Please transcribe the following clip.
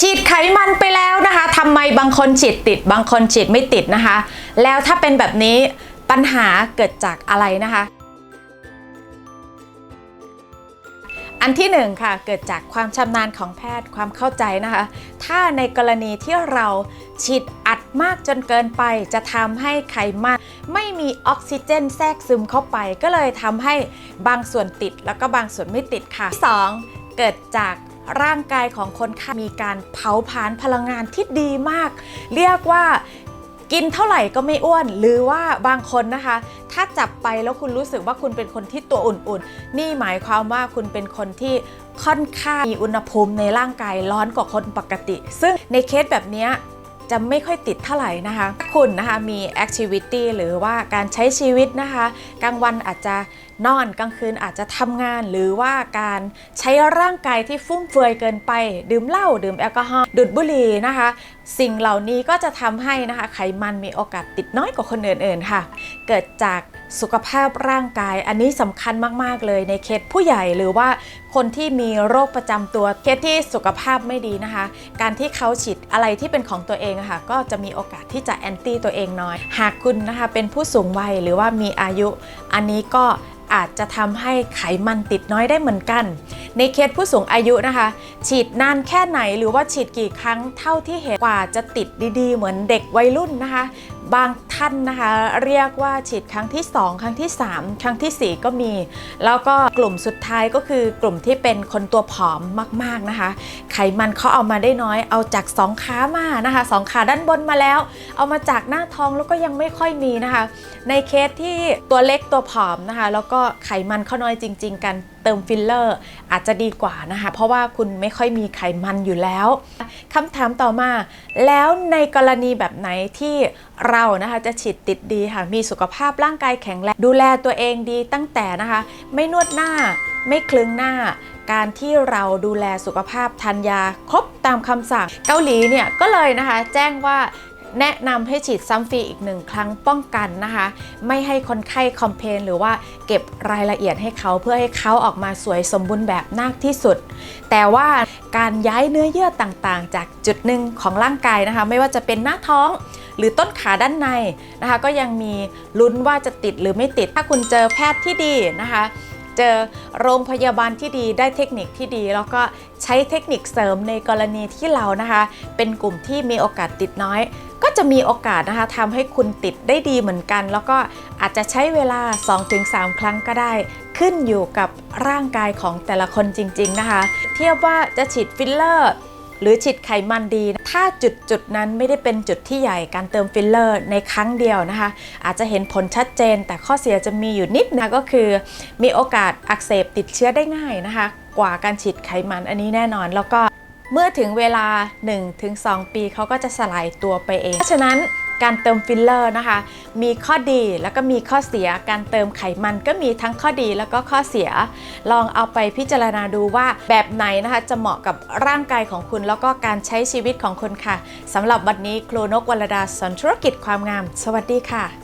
ฉีดไขมันไปแล้วนะคะทำไมบางคนฉีดติด บางคนฉีดไม่ติดนะคะ แล้วถ้าเป็นแบบนี้ปัญหาเกิดจากอะไรนะคะ อันที่หนึ่งค่ะ เกิดจากความชำนาญของแพทย์ความเข้าใจนะคะ ถ้าในกรณีที่เราฉีดอัดมากจนเกินไป จะทำให้ไขมันไม่มีออกซิเจนแทรกซึมเข้าไป ก็เลยทำให้บางส่วนติดแล้วก็บางส่วนไม่ติดค่ะสองเกิดจาก ร่างกายของคนไข้มีการเผาผลาญพลังงานที่ดีมาก เรียกว่ากินเท่าไหร่ก็ไม่อ้วน หรือว่าบางคนนะคะ ถ้าจับไปแล้วคุณรู้สึกว่าคุณเป็นคนที่ตัวอุ่นๆ นี่หมายความว่าคุณเป็นคนที่ค่อนข้างมีอุณหภูมิในร่างกายร้อนกว่าคนปกติ ซึ่งในเคสแบบนี้ จะไม่ค่อยติดเท่าไหร่นะคะคุณนะคะมีแอคทิวิตี้หรือว่าการใช้ชีวิตนะคะ กลางวันอาจจะนอนกลางคืนอาจจะทำงานหรือว่าการใช้ร่างกายที่ฟุ่มเฟือยเกินไป ดื่มเหล้าดื่มแอลกอฮอล์ดูดบุหรี่นะคะ สิ่งเหล่านี้ก็จะทำให้นะคะไขมันมีโอกาสติดน้อยกว่าคนอื่นๆค่ะ เกิดจาก สุขภาพร่างกายอันนี้สำคัญมากๆเลยในเคสผู้ใหญ่หรือว่าคนที่มีโรคประจำตัวเคสที่สุขภาพไม่ดีนะคะ การที่เขาฉีดอะไรที่เป็นของตัวเองะค่ะก็จะมีโอกาสที่จะแอนตี้ตัวเองน้อย หากคุณนะคะเป็นผู้สูงวัยหรือว่ามีอายุ อันนี้ก็อาจจะทำให้ไขมันติดน้อยได้เหมือนกัน ในเคสผู้สูงอายุนะคะ ฉีดนานแค่ไหนหรือว่าฉีดกี่ครั้งเท่าที่เห็นกว่าจะติดดีๆ เหมือนเด็กวัยรุ่นนะคะ บางท่านนะคะ เรียกว่าฉีดครั้งที่ 2 ครั้งที่ 3 ครั้งทีสี่ 4 ก็มี แล้วก็กลุ่มสุดท้ายก็คือกลุ่มที่เป็นคนตัวผอมมาก ๆนะคะ ไขมันเขาเอามาได้น้อยเอาจากสองขามานะคะสองขาด้านบนมาแล้ว เอามาจากหน้าท้องแล้วก็ยังไม่ค่อยมีนะคะ ในเคสที่ตัวเล็กตัวผอมนะคะ แล้วก็ไขมันเขาน้อยจริง ๆ กัน เติมฟิลเลอร์อาจจะดีกว่านะคะ เพราะว่าคุณไม่ค่อยมีไขมันอยู่แล้วคำถามต่อมา แล้วในกรณีแบบไหนที่เรานะคะจะฉีดติดดีค่ะ มีสุขภาพร่างกายแข็งแรงดูแลตัวเองดีตั้งแต่นะคะ ไม่นวดหน้าไม่คลึงหน้าการที่เราดูแลสุขภาพทานยาครบตามคำสั่งเกาหลีเนี่ยก็เลยนะคะ แจ้งว่า แนะนำให้ฉีดซ้ำฟรีอีกหนึ่งครั้งป้องกันนะคะ ไม่ให้คนไข้คอมเพลนหรือว่าเก็บรายละเอียดให้เขาเพื่อให้เขาออกมาสวยสมบูรณ์แบบมากที่สุด แต่ว่าการย้ายเนื้อเยื่อต่างๆ จากจุดหนึ่งของร่างกายนะคะ ไม่ว่าจะเป็นหน้าท้องหรือต้นขาด้านในนะคะ ก็ยังมีลุ้นว่าจะติดหรือไม่ติดถ้าคุณเจอแพทย์ที่ดีนะคะ เจอโรงพยาบาลที่ดีได้เทคนิคที่ดี แล้วก็ใช้เทคนิคเสริมในกรณีที่เรานะคะ เป็นกลุ่มที่มีโอกาสติดน้อย ก็จะมีโอกาสนะคะทำให้คุณติดได้ดีเหมือนกัน แล้วก็อาจจะใช้เวลา 2-3 ครั้งก็ได้ ขึ้นอยู่กับร่างกายของแต่ละคนจริง ๆนะคะ เทียบว่าจะฉีดฟิลเลอร์ หรือฉีดไขมันดี ถ้าจุดจุดนั้นไม่ได้เป็นจุดที่ใหญ่การเติมฟิลเลอร์ในครั้งเดียวนะคะ อาจจะเห็นผลชัดเจน แต่ข้อเสียจะมีอยู่นิดนะก็คือ มีโอกาสอักเสบติดเชื้อได้ง่ายนะคะ กว่าการฉีดไขมันอันนี้แน่นอนแล้วก็เมื่อถึงเวลา 1-2 ปีเขาก็จะสลายตัวไปเองเพราะฉะนั้น การเติมฟิลเลอร์นะคะ มีข้อดีแล้วก็มีข้อเสีย การเติมไขมันก็มีทั้งข้อดีแล้วก็ข้อเสีย ลองเอาไปพิจารณาดูว่าแบบไหนนะคะจะเหมาะกับร่างกายของคุณ แล้วก็การใช้ชีวิตของคุณค่ะสำหรับวันนี้ครูนกวรดาสอนธุรกิจความงาม สวัสดีค่ะ